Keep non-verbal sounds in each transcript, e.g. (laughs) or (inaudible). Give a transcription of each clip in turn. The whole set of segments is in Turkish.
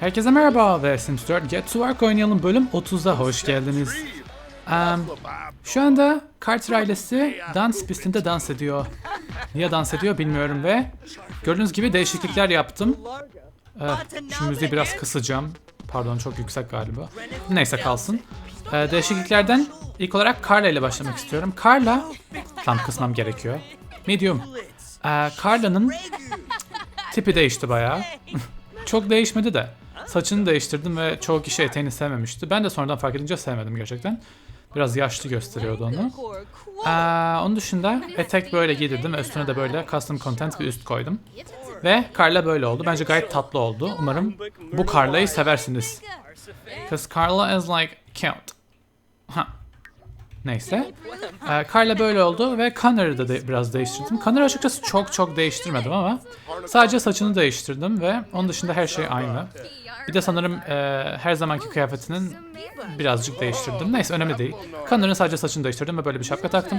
Herkese merhaba ve Sims 4 Get to Work oynayalım bölüm 30'a hoş geldiniz. Em, şu anda Carter ailesi dans pistinde dans ediyor. Niye dans ediyor bilmiyorum ve gördüğünüz gibi değişiklikler yaptım. Eh, şu müziği biraz kısacağım. Pardon çok yüksek galiba. Neyse kalsın. Eh, değişikliklerden ilk olarak Carla ile başlamak istiyorum. Carla, tam kısmam gerekiyor. Medium. Eh, Carla'nın tipi değişti bayağı. (laughs) Çok değişmedi de. Saçını değiştirdim ve çoğu kişi eteğini sevmemişti. Ben de sonradan fark edince sevmedim gerçekten. Biraz yaşlı gösteriyordu onu. Aa, onun dışında etek böyle giydirdim ve üstüne de böyle custom content bir üst koydum. Ve Carla böyle oldu. Bence gayet tatlı oldu. Umarım bu Carla'yı seversiniz. Cause Carla is like cute. Ha. Neyse. Ee, Carla böyle oldu ve Connor'ı da de- biraz değiştirdim. Connor'ı açıkçası çok çok değiştirmedim ama sadece saçını değiştirdim ve onun dışında her şey aynı. Bir de sanırım e, her zamanki kıyafetinin birazcık değiştirdim. Neyse önemli değil. Connor'ın sadece saçını değiştirdim ve böyle bir şapka taktım.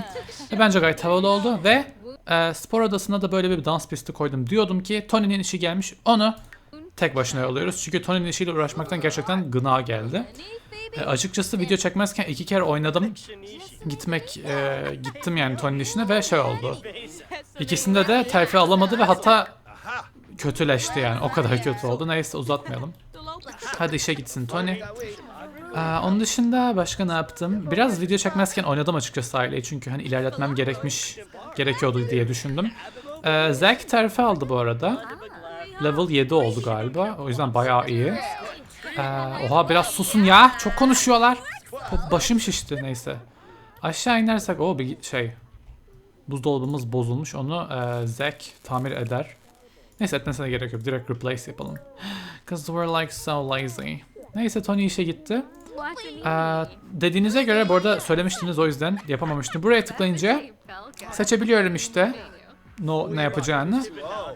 Ve bence gayet havalı oldu ve e, spor odasına da böyle bir dans pisti koydum. Diyordum ki Tony'nin işi gelmiş onu tek başına yolluyoruz. Çünkü Tony'nin işiyle uğraşmaktan gerçekten gına geldi. E, açıkçası video çekmezken iki kere oynadım. Gitmek e, gittim yani Tony'nin işine ve şey oldu. İkisinde de terfi alamadı ve hatta kötüleşti yani. O kadar kötü oldu. Neyse uzatmayalım. Hadi işe gitsin Tony. Ee, onun dışında başka ne yaptım? Biraz video çekmezken oynadım açıkçası aileyi çünkü hani ilerletmem gerekmiş, gerekiyordu diye düşündüm. Ee, Zack terfi aldı bu arada. Level 7 oldu galiba. O yüzden bayağı iyi. Ee, oha biraz susun ya. Çok konuşuyorlar. Başım şişti neyse. Aşağı inersek o bir şey. Buzdolabımız bozulmuş. Onu e, Zack tamir eder. Neyse etmesine gerek yok. Direkt replace yapalım. (gasps) Cause we're like so lazy. Neyse Tony işe gitti. Ee, dediğinize göre bu arada söylemiştiniz o yüzden yapamamıştım. Buraya tıklayınca seçebiliyorum işte no, ne yapacağını.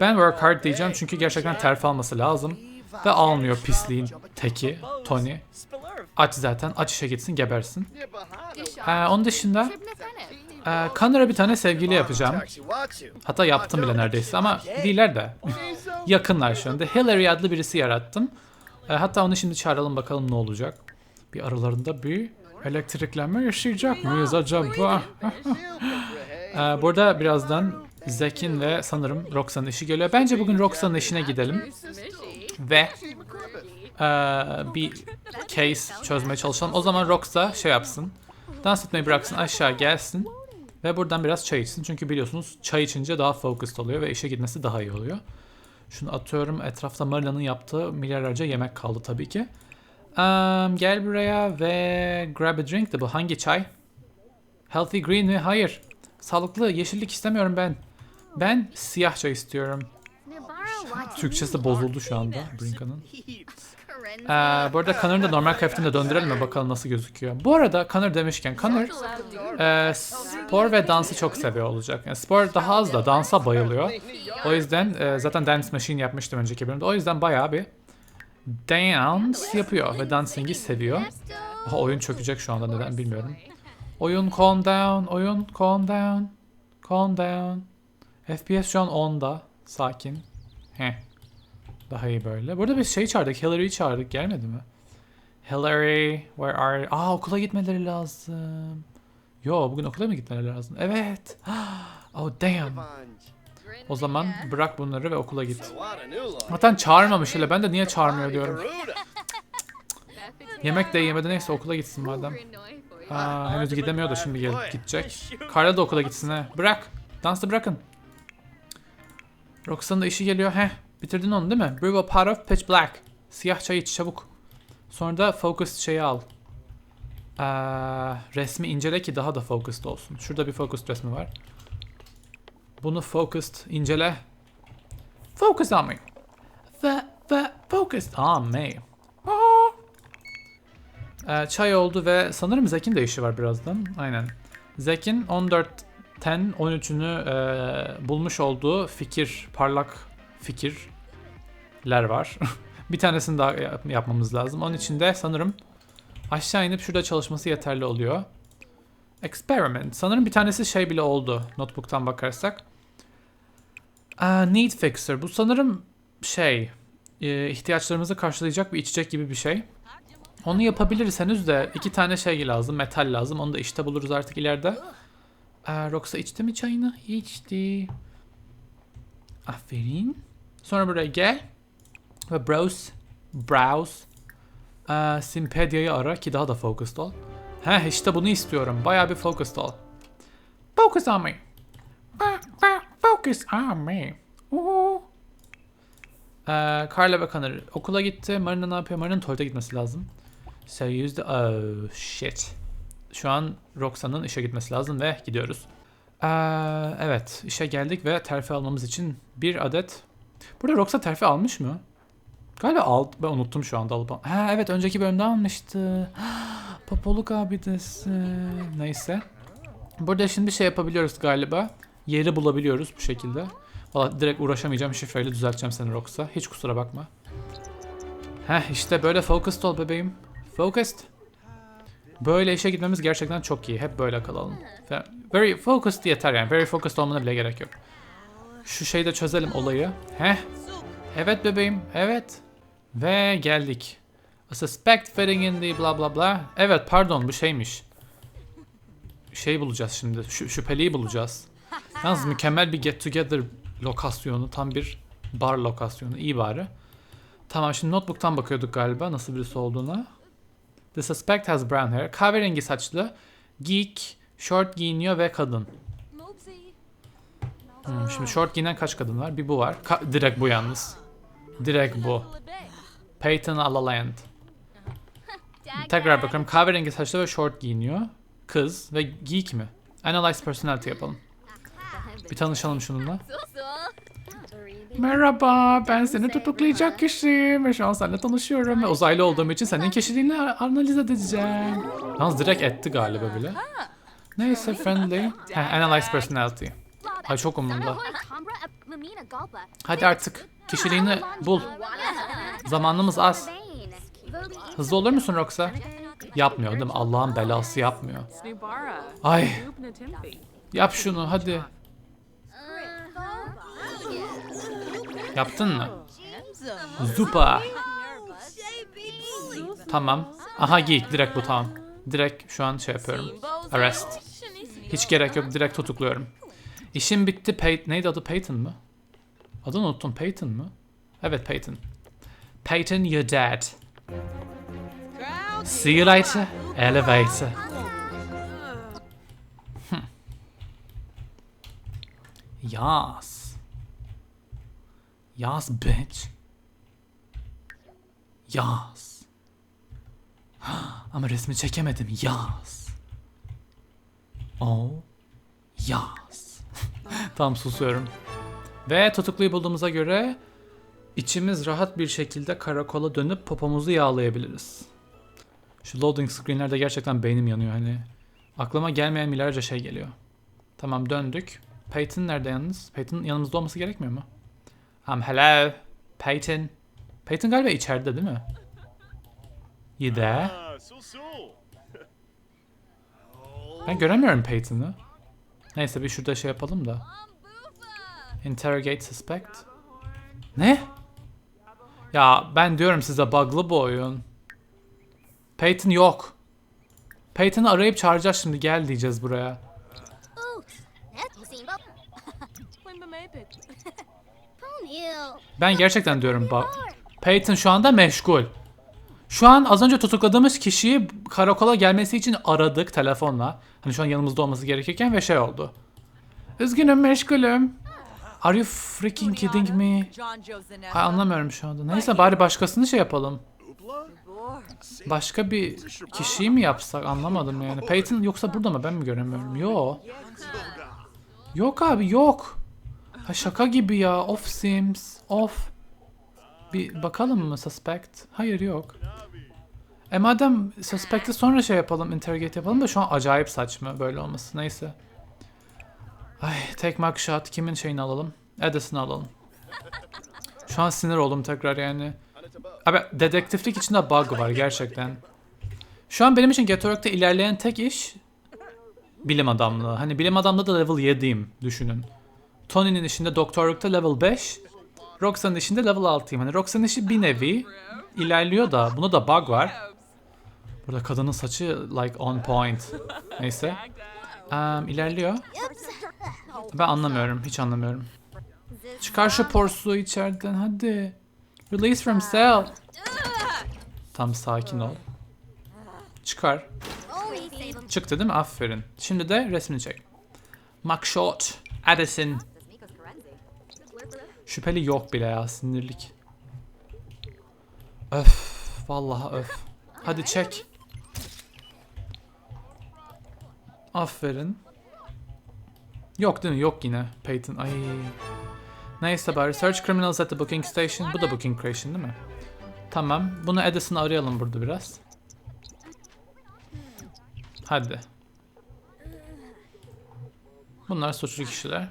Ben work hard diyeceğim çünkü gerçekten terfi alması lazım. Ve almıyor pisliğin teki Tony. Aç zaten. Aç işe gitsin gebersin. Ee, onun dışında e, Connor'a bir tane sevgili yapacağım. Hatta yaptım bile neredeyse ama değiller de. (laughs) Yakınlar şu anda. Hillary adlı birisi yarattım. E, hatta onu şimdi çağıralım bakalım ne olacak. Bir aralarında bir elektriklenme yaşayacak mıyız acaba? (laughs) e, burada birazdan Zek'in ve sanırım Roxan'ın işi geliyor. Bence bugün Roxan'ın işine gidelim. Ve e, bir case çözmeye çalışalım. O zaman Roxa şey yapsın. Dans etmeyi bıraksın aşağı gelsin. Ve buradan biraz çay içsin. Çünkü biliyorsunuz çay içince daha focused oluyor ve işe gitmesi daha iyi oluyor. Şunu atıyorum. Etrafta Marila'nın yaptığı milyarlarca yemek kaldı tabii ki. Um, gel buraya ve grab a drink de bu. Hangi çay? Healthy green mi? Hayır. Sağlıklı yeşillik istemiyorum ben. Ben siyah çay istiyorum. Türkçesi bozuldu şu anda Brinka'nın. (laughs) Ee, bu arada Connor'ı da normal kıyafetine döndürelim mi bakalım nasıl gözüküyor. Bu arada Connor demişken Connor e, spor ve dansı çok seviyor olacak. Yani spor daha az da dansa bayılıyor. O yüzden e, zaten Dance Machine yapmıştım önceki bölümde. O yüzden bayağı bir dance yapıyor ve dancing'i seviyor. Aha, oyun çökecek şu anda neden bilmiyorum. Oyun calm down, oyun calm down, calm down. FPS şu an 10'da, sakin. Heh. Daha iyi böyle. Burada bir şey çağırdık, Hillary'yi çağırdık, gelmedi mi? Hillary, where are you? Aa okula gitmeleri lazım. Yo bugün okula mı gitmeleri lazım? Evet. (gasps) Oh damn. O zaman bırak bunları ve okula git. Zaten çağırmamış hele. Ben de niye çağırmıyor diyorum. Yemek de yemedi neyse okula gitsin madem. Aa, henüz gidemiyor da şimdi gel gidecek. Carla da okula gitsin he. Bırak. Dansı bırakın. Roxanne'ın da işi geliyor. Heh. Bitirdin onu değil mi? Brew a pot of pitch black. Siyah çay iç çabuk. Sonra da focus şeyi al. Aa, resmi incele ki daha da focused olsun. Şurada bir focused resmi var. Bunu focused incele. Focus on me. Ve ve focused on me. Ee, çay oldu ve sanırım Zek'in de işi var birazdan. Aynen. Zek'in 14'ten 13'ünü e, bulmuş olduğu fikir, parlak fikirler var. (laughs) bir tanesini daha yap- yapmamız lazım. Onun için de sanırım aşağı inip şurada çalışması yeterli oluyor. Experiment. Sanırım bir tanesi şey bile oldu. Notebook'tan bakarsak. Aa, need fixer. Bu sanırım şey e, ihtiyaçlarımızı karşılayacak bir içecek gibi bir şey. Onu yapabiliriz henüz de iki tane şey lazım, metal lazım. Onu da işte buluruz artık ileride. Aa, Roxa içti mi çayını? İçti. Aferin. Sonra buraya gel. Ve browse. Browse. Aa, Simpedia'yı ara ki daha da focused ol. Heh işte bunu istiyorum. Bayağı bir focused ol. Focus on me. Focus on me. Uhu. Ee, Carla ve Connor okula gitti. Marina ne yapıyor? Marina'nın tuvalete gitmesi lazım. So use the... Oh shit. Şu an Roxanne'ın işe gitmesi lazım ve gidiyoruz. Ee, evet işe geldik ve terfi almamız için bir adet... Burada Roxa terfi almış mı? Galiba aldı. Ben unuttum şu anda alıp. Ha evet önceki bölümde almıştı. (gasps) Popoluk abidesi. Neyse. Burada şimdi şey yapabiliyoruz galiba. Yeri bulabiliyoruz bu şekilde. Valla direkt uğraşamayacağım şifreyle düzelteceğim seni Rox'a. Hiç kusura bakma. Heh işte böyle focused ol bebeğim. Focused. Böyle işe gitmemiz gerçekten çok iyi. Hep böyle kalalım. Ve Very focused yeter yani. Very focused olmana bile gerek yok. Şu şeyi de çözelim olayı. Heh. Evet bebeğim. Evet. Ve geldik. A suspect fitting in the bla bla bla. Evet pardon bu şeymiş. Şey bulacağız şimdi. Şu, şüpheliyi bulacağız. Yalnız mükemmel bir get together lokasyonu. Tam bir bar lokasyonu. İyi bari. Tamam şimdi notebook'tan bakıyorduk galiba nasıl birisi olduğuna. The suspect has brown hair. Kahverengi saçlı. Geek. Short giyiniyor ve kadın. Hmm, şimdi short giyinen kaç kadın var? Bir bu var. Ka- direkt bu yalnız. Direkt bu. Peyton Alaland. Tekrar bakalım. Kahverengi saçlı ve short giyiniyor. Kız ve geek mi? Analyze personality yapalım. Bir tanışalım şununla. Merhaba, ben seni tutuklayacak kişiyim ve şu an seninle tanışıyorum ve uzaylı olduğum için senin kişiliğini analiz edeceğim. Yalnız direkt etti galiba bile. Neyse friendly. Ha, analyze personality. Ay çok umurumda. Hadi artık kişiliğini bul. Zamanımız az. Hızlı olur musun Roxa? Yapmıyor değil mi? Allah'ın belası yapmıyor. Ay yap şunu hadi. Yaptın mı? Zupa. Tamam. Aha geek direkt bu tamam. Direkt şu an şey yapıyorum. Arrest. Hiç gerek yok direkt tutukluyorum. İşim bitti. Pey neydi adı Peyton mı? Adını unuttum. Peyton mı? Evet Peyton. Peyton your dad. See you later. Elevator. Hmm. Yas. Yas bitch. Yas. Ama resmi çekemedim. Yas. Oh. Yas. (laughs) tamam susuyorum. Ve tutukluyu bulduğumuza göre içimiz rahat bir şekilde karakola dönüp popomuzu yağlayabiliriz. Şu loading screenlerde gerçekten beynim yanıyor hani. Aklıma gelmeyen milyarca şey geliyor. Tamam döndük. Peyton nerede yalnız? Peyton yanımızda olması gerekmiyor mu? Um, hello. Peyton. Peyton galiba içeride değil mi? You there? Ah. (laughs) Ben göremiyorum Peyton'ı. Neyse bir şurada şey yapalım da. Interrogate suspect. Ne? Ya ben diyorum size bug'lı bu oyun. Peyton yok. Peyton'ı arayıp çağıracağız şimdi gel diyeceğiz buraya. (laughs) Ben gerçekten diyorum bak. Peyton şu anda meşgul. Şu an az önce tutukladığımız kişiyi karakola gelmesi için aradık telefonla. Hani şu an yanımızda olması gerekirken ve şey oldu. Üzgünüm meşgulüm. Are you freaking kidding me? Hay anlamıyorum şu anda. Neyse bari başkasını şey yapalım. Başka bir kişiyi mi yapsak anlamadım yani. Peyton yoksa burada mı ben mi göremiyorum? Yok. Yok abi yok. Ha şaka gibi ya. Of Sims. Of. Bir bakalım mı suspect? Hayır yok. E madem suspect'i sonra şey yapalım, interrogate yapalım da şu an acayip saçma böyle olması. Neyse. Ay tek mugshot. Kimin şeyini alalım? Edison'ı alalım. Şu an sinir oldum tekrar yani. Abi dedektiflik içinde bug var gerçekten. Şu an benim için Getorok'ta ilerleyen tek iş bilim adamlığı. Hani bilim adamlığı da level 7'yim düşünün. Tony'nin işinde doktorlukta level 5. Roxanne'ın işinde level 6'yım. Hani Roxanne'ın işi bir nevi ilerliyor da bunda da bug var. Burada kadının saçı like on point. Neyse. Um, ilerliyor. Ben anlamıyorum. Hiç anlamıyorum. Çıkar şu porsuğu içeriden hadi. Release from cell. Tam sakin ol. Çıkar. Çıktı değil mi? Aferin. Şimdi de resmini çek. Mugshot. Addison. Şüpheli yok bile ya sinirlik. Öf. Vallahi öf. Hadi çek. Aferin. Yok değil mi? Yok yine. Peyton. Ay. Neyse bari. Search criminals at the booking station. Bu da booking station değil mi? Tamam. Bunu Edison'ı arayalım burada biraz. Hadi. Bunlar suçlu kişiler.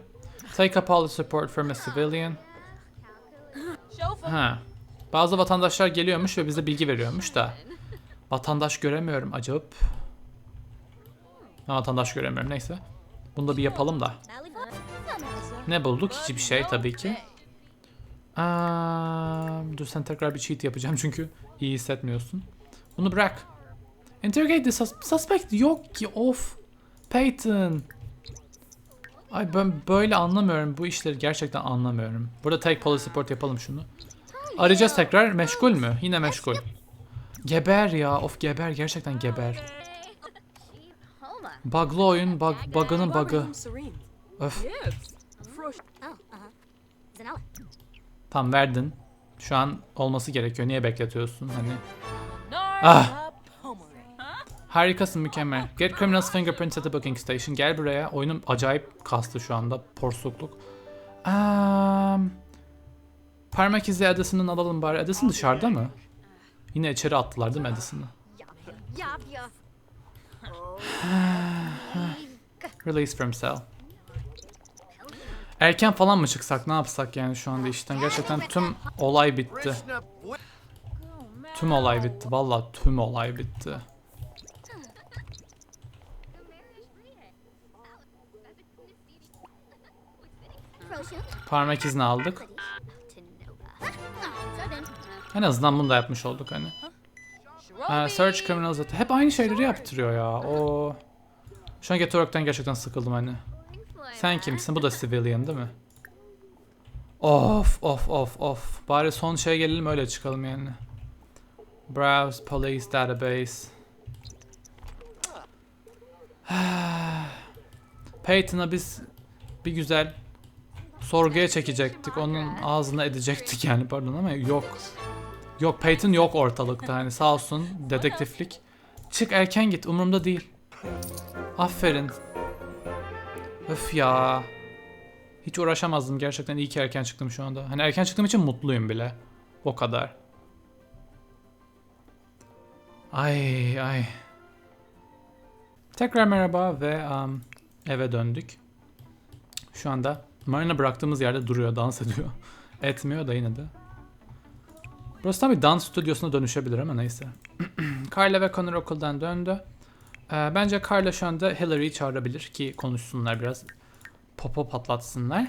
Take a police report from a civilian. Ha. Bazı vatandaşlar geliyormuş ve bize bilgi veriyormuş da. Vatandaş göremiyorum acayip. Ha, vatandaş göremiyorum neyse. Bunu da bir yapalım da. Ne bulduk? Hiçbir şey tabii ki. Aa, dur sen tekrar bir cheat yapacağım çünkü iyi hissetmiyorsun. Bunu bırak. Interrogate the sus- suspect yok ki of. Peyton. Ay ben böyle anlamıyorum bu işleri gerçekten anlamıyorum. Burada take police report yapalım şunu. Arayacağız tekrar. Meşgul mü? Yine meşgul. Geber ya. Of geber. Gerçekten geber. Bug'lı oyun. Bug, bug'ının bug'ı. Öf. Tam verdin. Şu an olması gerekiyor. Niye bekletiyorsun? Hani. Ah. Harikasın mükemmel. Get criminals fingerprints at the booking station. Gel buraya. Oyunum acayip kastı şu anda. Porsukluk. Um, parmak izi Edison'ın alalım bari. Edison dışarıda mı? Yine içeri attılar değil mi Edison'ı? (sighs) Release from cell. Erken falan mı çıksak ne yapsak yani şu anda işten gerçekten tüm olay bitti. Tüm olay bitti valla tüm olay bitti. Parmak izini aldık. En azından bunu da yapmış olduk hani. Aa, search criminals at- hep aynı şeyleri yaptırıyor ya. O. Şu an Get to Work'tan gerçekten sıkıldım hani. Sen kimsin? Bu da civilian değil mi? Of of of of. Bari son şeye gelelim öyle çıkalım yani. Browse police database. (sighs) Peyton'a biz bir güzel sorguya çekecektik. Onun ağzına edecektik yani pardon ama yok. Yok Peyton yok ortalıkta hani sağ olsun dedektiflik. Çık erken git umurumda değil. Aferin. Öf ya. Hiç uğraşamazdım gerçekten iyi ki erken çıktım şu anda. Hani erken çıktığım için mutluyum bile. O kadar. Ay ay. Tekrar merhaba ve um, eve döndük. Şu anda Marina bıraktığımız yerde duruyor, dans ediyor. (laughs) Etmiyor da yine de. Burası tam bir dans stüdyosuna dönüşebilir ama neyse. (clears throat) Carla ve Connor okuldan döndü. Ee, bence Carla şu anda Hillary'yi çağırabilir ki konuşsunlar biraz. Popo patlatsınlar.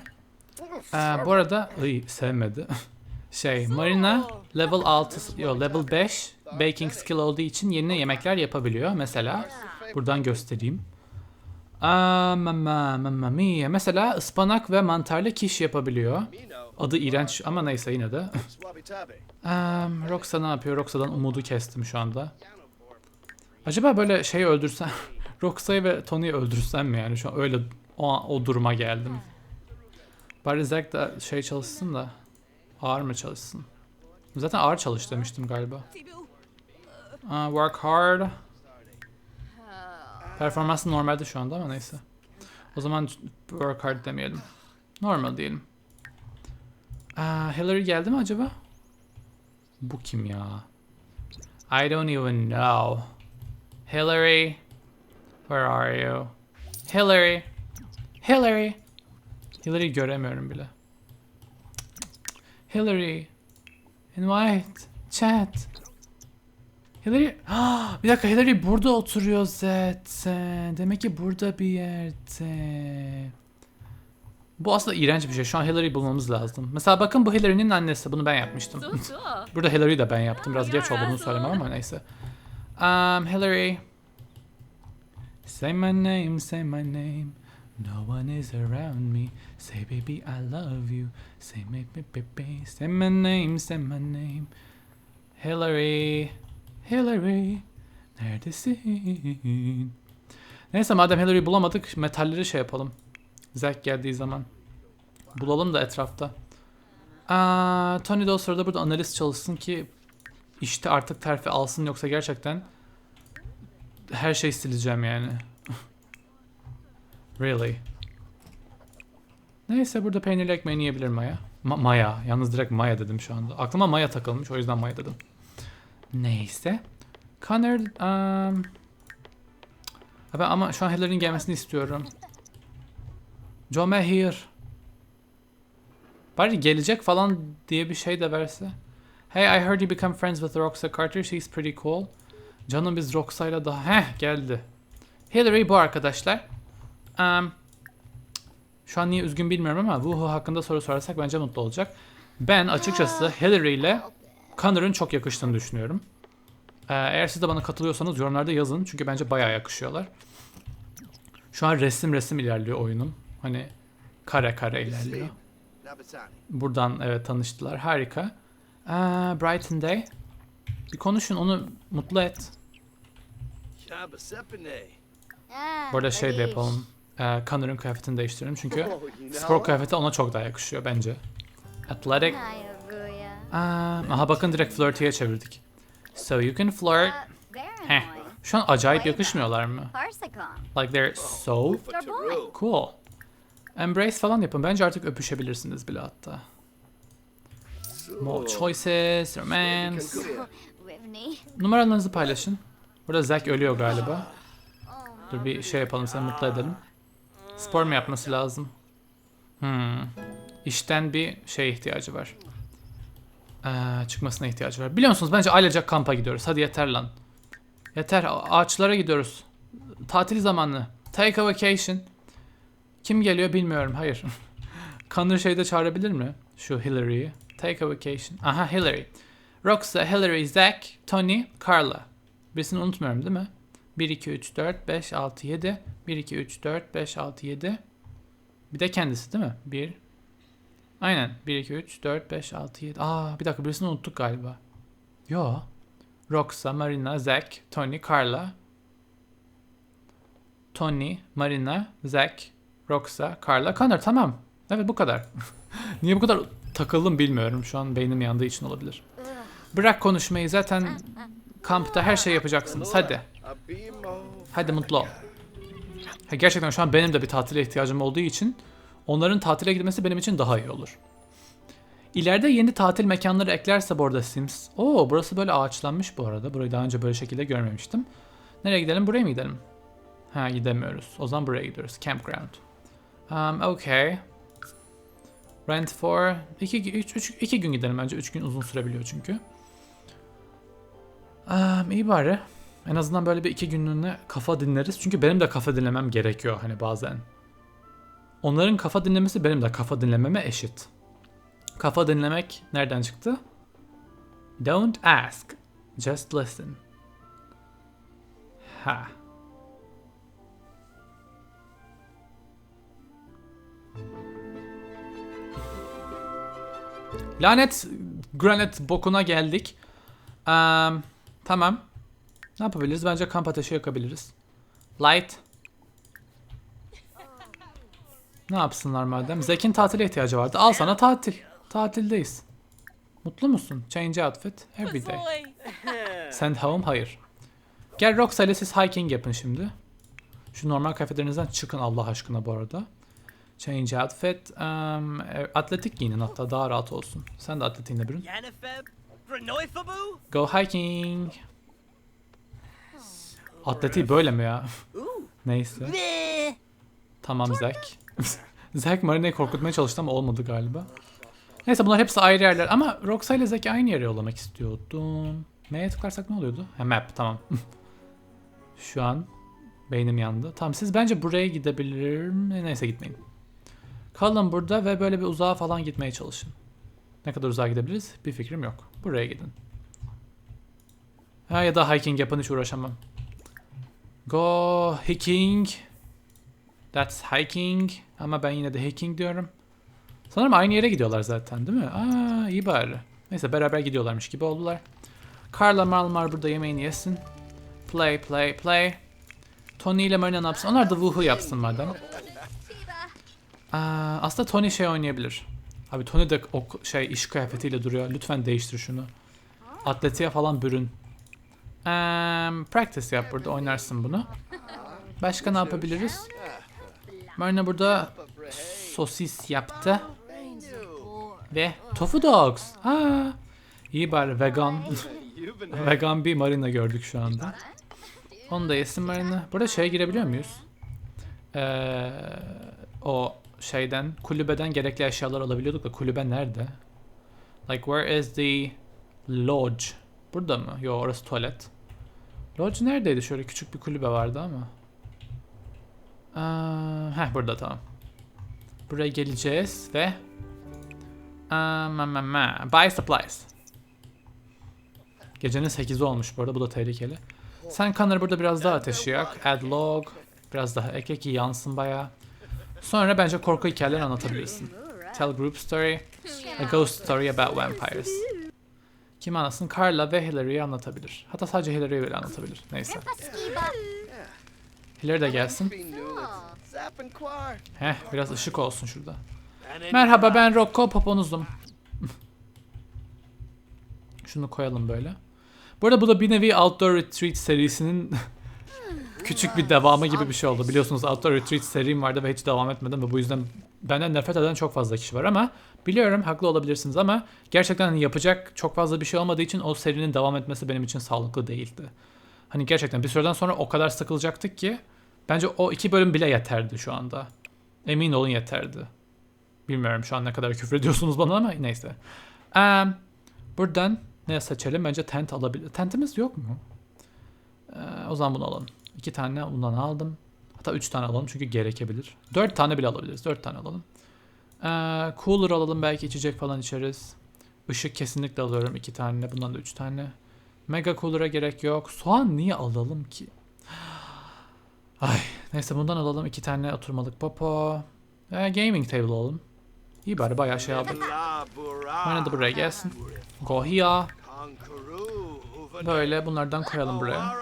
Ee, bu arada Iy, sevmedi. (laughs) şey Marina level 6 yo level 5 baking skill olduğu için yeni yemekler yapabiliyor. Mesela buradan göstereyim. Aa, mamma, mamma mia. Mesela ıspanak ve mantarlı kiş yapabiliyor. Adı iğrenç ama neyse yine de. (laughs) um, Roxa ne yapıyor? Roxa'dan umudu kestim şu anda. Acaba böyle şeyi öldürsem, (laughs) Roxa'yı ve Tony'yi öldürsem mi yani şu an öyle o, o duruma geldim. Bari Zack da şey çalışsın da ağır mı çalışsın? Zaten ağır çalış demiştim galiba. Aa, work hard. Performansı normalde şu anda ama neyse. O zaman work hard demeyelim. Normal diyelim. Aa, Hillary geldi mi acaba? Bu kim ya? I don't even know. Hillary, where are you? Hillary, Hillary. Hillary göremiyorum bile. Hillary, invite, chat. Hillary, Ah, (gasps) bir dakika Hillary burada oturuyor zaten. Demek ki burada bir yerde. Bu aslında iğrenç bir şey. Şu an Hillary'yi bulmamız lazım. Mesela bakın bu Hillary'nin annesi. Bunu ben yapmıştım. (laughs) Burada Hillary'yi de ben yaptım. Biraz geç oldu bunu söylemem ama neyse. Um, Hillary. Say my name, say my name. No one is around me. Say baby I love you. Say me baby. Say my name, say my name. Hillary. Hillary. Neredesin? Neyse madem Hillary'yi bulamadık metalleri şey yapalım. Zack geldiği zaman. Bulalım da etrafta. Aa, Tony de o sırada burada analiz çalışsın ki işte artık terfi alsın yoksa gerçekten her şey sileceğim yani. (laughs) really. Neyse burada peynirli ekmeğini yiyebilir Maya. Ma- Maya. Yalnız direkt Maya dedim şu anda. Aklıma Maya takılmış o yüzden Maya dedim. Neyse. Connor... Um... Ben ama şu an Hillary'nin gelmesini istiyorum. John here. Bari gelecek falan diye bir şey de verse. Hey, I heard you become friends with Roxa Carter. She's pretty cool. Canım biz Roxa'yla daha... Heh geldi. Hillary bu arkadaşlar. Um, şu an niye üzgün bilmiyorum ama Woohoo hakkında soru sorarsak bence mutlu olacak. Ben açıkçası Hillary ile Connor'ın çok yakıştığını düşünüyorum. Ee, eğer siz de bana katılıyorsanız yorumlarda yazın. Çünkü bence bayağı yakışıyorlar. Şu an resim resim ilerliyor oyunum. Hani kare kare ilerliyor. Buradan evet tanıştılar. Harika. Aa, Brighton Day. Bir konuşun onu mutlu et. Bu arada şey de yapalım. Ee, Connor'ın kıyafetini değiştirelim çünkü Oh, spor kıyafeti ona çok daha yakışıyor bence. Athletic. Aa, aha bakın direkt flirty'ye çevirdik. So you can flirt. Heh. Şu an acayip yakışmıyorlar mı? Like they're so Fataru. cool. Embrace falan yapın. Bence artık öpüşebilirsiniz bile hatta. More choices, romance. (laughs) Numaralarınızı paylaşın. Burada Zack ölüyor galiba. Dur bir şey yapalım seni mutlu edelim. Spor mu yapması lazım? Hmm. İşten bir şey ihtiyacı var. Ee, çıkmasına ihtiyacı var. Biliyor musunuz bence ailecek kampa gidiyoruz. Hadi yeter lan. Yeter ağaçlara gidiyoruz. Tatil zamanı. Take a vacation. Kim geliyor bilmiyorum. Hayır. (laughs) Connor şeyde çağırabilir mi? Şu Hillary'yi. Take a vacation. Aha Hillary. Roxa, Hillary, Zack, Tony, Carla. Birisini unutmuyorum değil mi? 1, 2, 3, 4, 5, 6, 7. 1, 2, 3, 4, 5, 6, 7. Bir de kendisi değil mi? 1. Aynen. 1, 2, 3, 4, 5, 6, 7. Aa bir dakika birisini unuttuk galiba. Yo. Roxa, Marina, Zack, Tony, Carla. Tony, Marina, Zack, Roxa, Carla, Connor. Tamam. Evet bu kadar. (laughs) Niye bu kadar takıldım bilmiyorum. Şu an beynim yandığı için olabilir. Bırak konuşmayı zaten kampta her şey yapacaksınız. Hadi. Hadi mutlu ol. Gerçekten şu an benim de bir tatile ihtiyacım olduğu için onların tatile gitmesi benim için daha iyi olur. İleride yeni tatil mekanları eklerse bu arada Sims. Oo burası böyle ağaçlanmış bu arada. Burayı daha önce böyle şekilde görmemiştim. Nereye gidelim? Buraya mı gidelim? Ha gidemiyoruz. O zaman buraya gidiyoruz. Campground. Um, okay. Rent for 2 3 3 2 gün gidelim bence. 3 gün uzun sürebiliyor çünkü. Um, iyi bari. En azından böyle bir iki günlüğüne kafa dinleriz. Çünkü benim de kafa dinlemem gerekiyor hani bazen. Onların kafa dinlemesi benim de kafa dinlememe eşit. Kafa dinlemek nereden çıktı? Don't ask. Just listen. Ha. Lanet Granite bokuna geldik. Eee, tamam. Ne yapabiliriz? Bence kamp ateşi yakabiliriz. Light. Ne yapsınlar madem? Zek'in tatile ihtiyacı vardı. Al sana tatil. Tatildeyiz. Mutlu musun? Change outfit every day. (laughs) Send home? Hayır. Gel Roxa ile siz hiking yapın şimdi. Şu normal kafelerinizden çıkın Allah aşkına bu arada. Change outfit. Um, e, atletik giyinin hatta daha rahat olsun. Sen de atletiğinle bürün. Go hiking. Atletiği böyle mi ya? Neyse. Tamam Zack. (laughs) Zack Marina'yı korkutmaya çalıştı ama olmadı galiba. Neyse bunlar hepsi ayrı yerler ama Roxa ile Zack'i aynı yere yollamak istiyordum. M'ye tıklarsak ne oluyordu? Ha map tamam. (laughs) Şu an beynim yandı. Tamam siz bence buraya gidebilir mi? Neyse gitmeyin. Kalın burada ve böyle bir uzağa falan gitmeye çalışın. Ne kadar uzağa gidebiliriz? Bir fikrim yok. Buraya gidin. Ha ya da hiking yapın hiç uğraşamam. Go hiking. That's hiking. Ama ben yine de hiking diyorum. Sanırım aynı yere gidiyorlar zaten değil mi? Aa iyi bari. Neyse beraber gidiyorlarmış gibi oldular. Carla Malmar burada yemeğini yesin. Play play play. Tony ile Marina ne yapsın? Onlar da woohoo yapsın madem. Aa, aslında Tony şey oynayabilir. Abi Tony de o şey iş kıyafetiyle duruyor. Lütfen değiştir şunu. Atletiğe falan bürün. Eee, practice yap burada oynarsın bunu. Başka ne yapabiliriz? Marina burada sosis yaptı. Ve tofu dogs. Aa, iyi bari vegan. (laughs) vegan bir Marina gördük şu anda. Onu da yesin Marina. Burada şeye girebiliyor muyuz? Ee, o şeyden kulübeden gerekli eşyalar alabiliyorduk da kulübe nerede? Like where is the lodge? Burada mı? Yo orası tuvalet. Lodge neredeydi? Şöyle küçük bir kulübe vardı ama. Heh burada tamam. Buraya geleceğiz ve um, buy supplies. Gecenin 8'i olmuş bu arada bu da tehlikeli. Sen Connor burada biraz daha ateşi yak. Add log. Biraz daha ek ki yansın bayağı. Sonra bence korku hikayeleri anlatabilirsin. Tell group story. A ghost story about vampires. Kim anlatsın? Carla ve Hillary'yi anlatabilir. Hatta sadece Hillary'yi bile anlatabilir. Neyse. Hillary de gelsin. Heh biraz ışık olsun şurada. Merhaba ben Rocco Poponuzum. Şunu koyalım böyle. Bu arada bu da bir nevi Outdoor Retreat serisinin (laughs) küçük bir devamı gibi bir şey oldu. Biliyorsunuz Outdoor Retreat serim vardı ve hiç devam etmedim ve bu yüzden benden nefret eden çok fazla kişi var ama biliyorum haklı olabilirsiniz ama gerçekten hani yapacak çok fazla bir şey olmadığı için o serinin devam etmesi benim için sağlıklı değildi. Hani gerçekten bir süreden sonra o kadar sıkılacaktık ki bence o iki bölüm bile yeterdi şu anda. Emin olun yeterdi. Bilmiyorum şu an ne kadar küfür ediyorsunuz bana ama neyse. Eee, buradan ne seçelim? Bence tent alabilir. Tentimiz yok mu? Eee, o zaman bunu alalım. İki tane bundan aldım. Hatta üç tane alalım çünkü gerekebilir. Dört tane bile alabiliriz. Dört tane alalım. Eee, cooler alalım belki içecek falan içeriz. Işık kesinlikle alıyorum iki tane. Bundan da üç tane. Mega cooler'a gerek yok. Soğan niye alalım ki? Ay neyse bundan alalım iki tane oturmalık popo. Ee, gaming table alalım. İyi bari bayağı şey aldık. Bana da buraya gelsin. Go here. Böyle bunlardan koyalım buraya.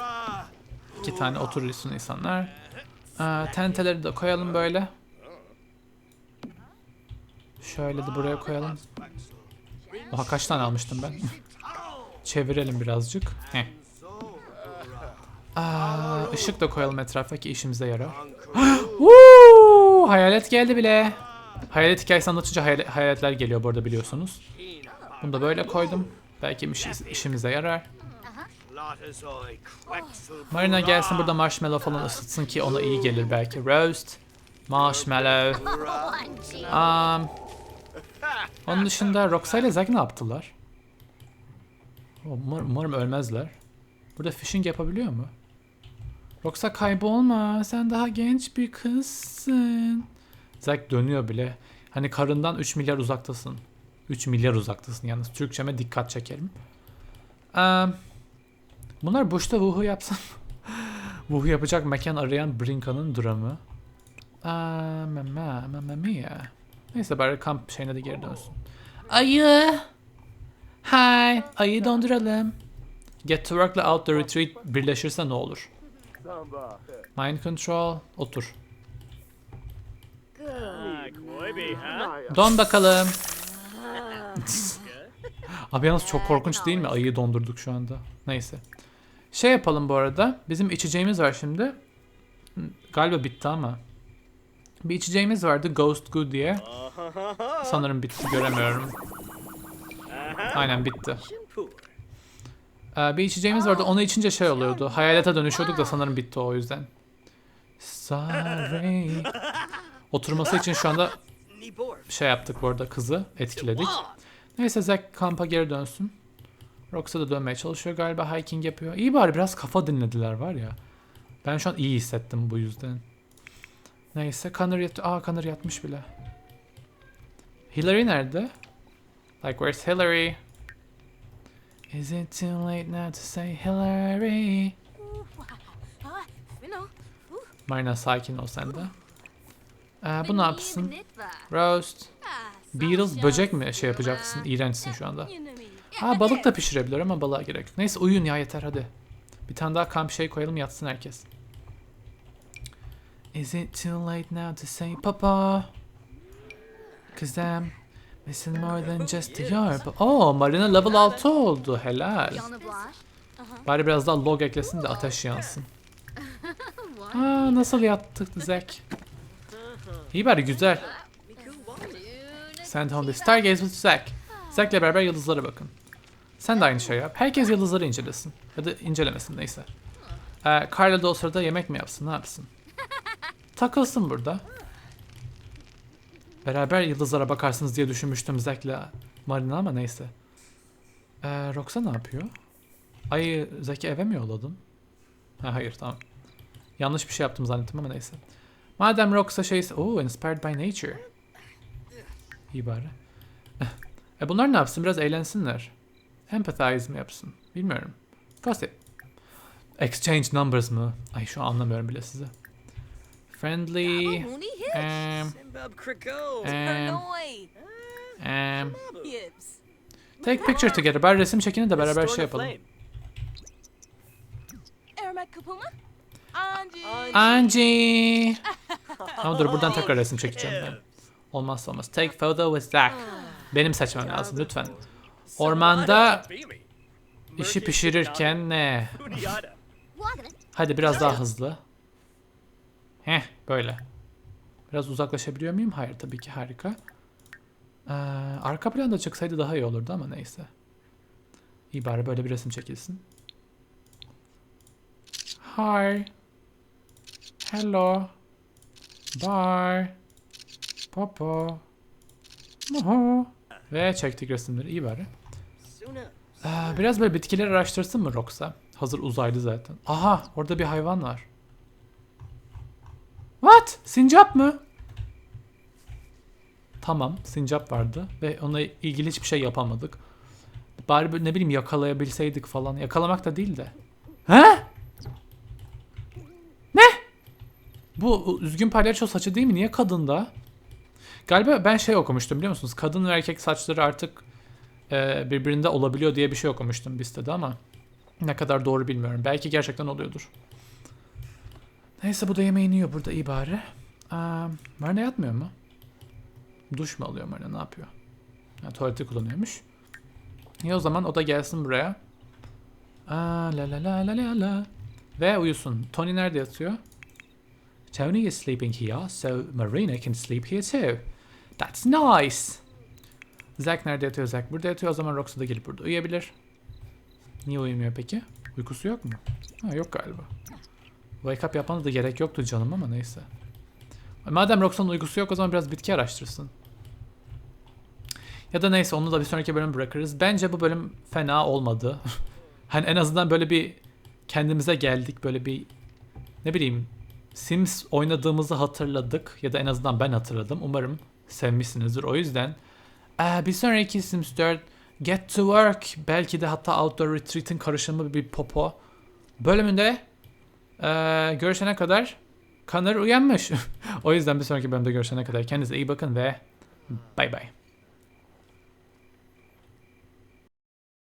İki tane oturursun insanlar. Ee, tenteleri de koyalım böyle. Şöyle de buraya koyalım. Oha kaç tane almıştım ben? Çevirelim birazcık. Heh. Aa, ışık da koyalım etrafa ki işimize yarar. (gasps) Woo! Hayalet geldi bile. Hayalet hikayesi anlatınca hayal- hayaletler geliyor bu arada biliyorsunuz. Bunu da böyle koydum. Belki iş, işimize yarar. Marina gelsin burada marshmallow falan ısıtsın ki ona iyi gelir belki. Roast. Marshmallow. Um, onun dışında Roxa ile Zack ne yaptılar? Umarım, umarım ölmezler. Burada fishing yapabiliyor mu? Roxa kaybolma. Sen daha genç bir kızsın. Zack dönüyor bile. Hani karından 3 milyar uzaktasın. 3 milyar uzaktasın yalnız. Türkçeme dikkat çekerim. Eee, bunlar boşta vuhu yapsam. (laughs) vuhu yapacak mekan arayan Brinka'nın dramı. Eee, mama, mamma mia. Neyse bari kamp şeyine de geri dönsün. Ayı. Hi. Ayı donduralım. Get to work'la out the retreat birleşirse ne olur? Mind control. Otur. Don bakalım. (laughs) Abi yalnız çok korkunç değil mi? Ayıyı dondurduk şu anda. Neyse. Şey yapalım bu arada. Bizim içeceğimiz var şimdi. Galiba bitti ama. Bir içeceğimiz vardı Ghost Good diye. Sanırım bitti göremiyorum. Aynen bitti. Ee, bir içeceğimiz vardı. Onu içince şey oluyordu. Hayalete dönüşüyorduk da sanırım bitti o yüzden. Sorry. Oturması için şu anda şey yaptık bu arada kızı etkiledik. Neyse Zack kampa geri dönsün. Roxa da dönmeye çalışıyor galiba hiking yapıyor. İyi bari biraz kafa dinlediler var ya. Ben şu an iyi hissettim bu yüzden. Neyse Connor yat Aa Connor yatmış bile. Hillary nerede? Like where's Hillary? Is it too late now to say Hillary? Marina sakin ol sen de. Ee, bu ne yapsın? Roast. Beatles böcek mi şey yapacaksın? İğrençsin şu anda. Ha balık da pişirebilir ama balığa gerek yok. Neyse uyuyun ya yeter hadi. Bir tane daha kamp şey koyalım yatsın herkes. Is it too late now to say papa? Cause I'm missing more than just your... Oh Marina level 6 oldu helal. Bari biraz daha log eklesin de ateş yansın. (laughs) Aa nasıl yattık Zack? İyi bari güzel. Send home the stargaze with Zack. Zack'le beraber yıldızlara bakın. Sen de aynı şey yap. Herkes yıldızları incelesin. Ya da incelemesin neyse. Ee, Carla da o sırada yemek mi yapsın ne yapsın? Takılsın burada. Beraber yıldızlara bakarsınız diye düşünmüştüm Zack'le Marina ama neyse. Ee, Roxa ne yapıyor? Ay Zack'i eve mi yolladın? Ha hayır tamam. Yanlış bir şey yaptım zannettim ama neyse. Madem Roxa şeyse... Oo inspired by nature. İyi bari. (laughs) E bunlar ne yapsın? Biraz eğlensinler. Empathize mi yapsın? Bilmiyorum. Gossip. Exchange numbers mı? Ay şu an anlamıyorum bile sizi. Friendly. Um, um, um, take picture together. Bari resim çekinin de beraber şey yapalım. Angie. (laughs) Ama dur buradan tekrar resim çekeceğim ben. Olmazsa olmaz. Take photo with Zach. Benim seçmem lazım lütfen. Ormanda işi pişirirken ne? Hadi biraz daha hızlı. Heh böyle. Biraz uzaklaşabiliyor muyum? Hayır tabii ki harika. Ee, arka planda çıksaydı daha iyi olurdu ama neyse. İyi bari böyle bir resim çekilsin. Hi. Hello. Bye. Papa. Oho. Ve çektik resimleri. İyi bari. Ee, biraz böyle bitkileri araştırsın mı Roxa? Hazır uzaylı zaten. Aha orada bir hayvan var. What? Sincap mı? Tamam sincap vardı ve ona ilgili hiçbir şey yapamadık. Bari ne bileyim yakalayabilseydik falan. Yakalamak da değil de. He? Ne? Bu üzgün palyaço saçı değil mi? Niye kadında? Galiba ben şey okumuştum biliyor musunuz? Kadın ve erkek saçları artık e, birbirinde olabiliyor diye bir şey okumuştum bir sitede ama ne kadar doğru bilmiyorum. Belki gerçekten oluyordur. Neyse bu da yemeğini yiyor burada iyi bari. Aa, Marina yatmıyor mu? Duş mu alıyor Marina ne yapıyor? Ha, tuvaleti kullanıyormuş. İyi o zaman o da gelsin buraya. Aa, la la la la la la. Ve uyusun. Tony nerede yatıyor? Tony is sleeping here, so Marina can sleep here too. That's nice. Zack nerede yatıyor? Zack burada yatıyor. O zaman Roxy da gelip burada uyuyabilir. Niye uyumuyor peki? Uykusu yok mu? Ha yok galiba. Wake up yapmana da gerek yoktu canım ama neyse. Madem Roxanne'ın uykusu yok o zaman biraz bitki araştırsın. Ya da neyse onu da bir sonraki bölüm bırakırız. Bence bu bölüm fena olmadı. (laughs) hani en azından böyle bir kendimize geldik. Böyle bir ne bileyim Sims oynadığımızı hatırladık. Ya da en azından ben hatırladım. Umarım sevmişsinizdir. O yüzden ee, bir sonraki Sims 4 Get to Work belki de hatta Outdoor Retreat'in karışımı bir popo bölümünde ee, görüşene kadar Kanır uyanmış. (laughs) o yüzden bir sonraki bölümde görüşene kadar kendinize iyi bakın ve bay bay.